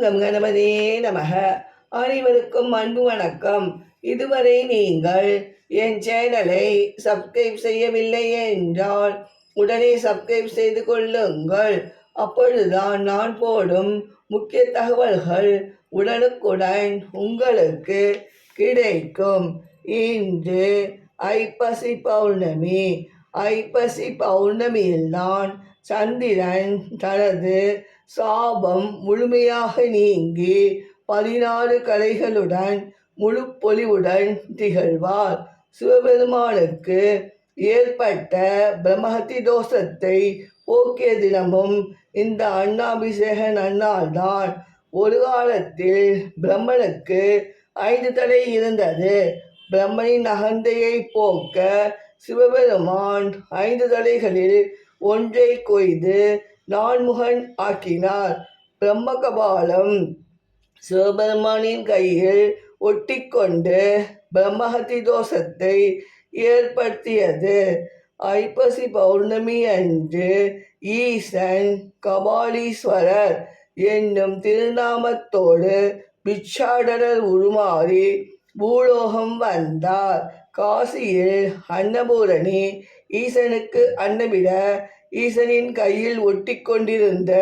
Come கணபதே நமக. அனைவருக்கும் அன்பு வணக்கம். இதுவரை நீங்கள் என் சேனலை சப்ஸ்கிரைப் செய்யவில்லை என்றால் உடனே சப்ஸ்கிரைப் செய்து கொள்ளுங்கள். அப்பொழுதுதான் நான் போடும் முக்கிய தகவல்கள் உடனுக்குடன் உங்களுக்கு கிடைக்கும். இன்று ஐப்பசி பௌர்ணமி. ஐப்பசி பௌர்ணமியில்தான் சந்திரன் தனது சாபம் முழுமையாக நீங்கி பதினாறு கலைகளுடன் முழு பொலிவுடன் திகழ்வார். சிவபெருமானுக்கு ஏற்பட்ட பிரம்மஹத்தி தோஷத்தை போக்கிய தினமும் இந்த அண்ணாபிஷேக நன்னாள்தான் ஒரு காலத்தில் பிரம்மனுக்கு ஐந்து தடை இருந்தது. பிரம்மனின் அகந்தையை போக்க சிவபெருமான் ஐந்து தடைகளில் ஒன்றை கொய்து நான்முகன் ஆக்கினார். பிரம்ம கபாலம் சிவபெருமானின் கையில் ஒட்டிக்கொண்டு பிரம்மஹத்தி தோஷத்தை ஏற்படுத்தியது. ஐப்பசி பௌர்ணமி அன்று ஈசன் கபாலீஸ்வரர் என்னும் திருநாமத்தோடு பிச்சாடனர் உருமாறி பூலோகம் வந்தார். காசியில் அன்னபூரணி ஈசனுக்கு அன்னமிட ஈசனின் கையில் ஒட்டிக்கொண்டிருந்த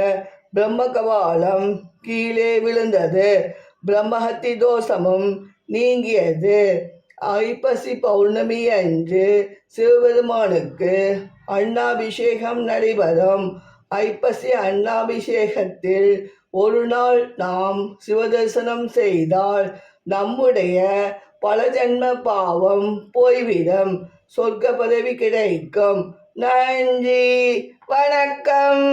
பிரம்ம கபாலம் கீழே விழுந்தது. பிரம்மஹத்தி தோஷமும் நீங்கியது. ஐப்பசி பௌர்ணமி அன்று சிவபெருமானுக்கு அண்ணாபிஷேகம் நடைபெறும். ஐப்பசி அண்ணாபிஷேகத்தில் ஒரு நாள் நாம் சிவதரிசனம் செய்தால் நம்முடைய பல ஜென்ம பாவம் போய்விடும். சொர்க்க பதவி கிடைக்கும். நன்றி வணக்கம்.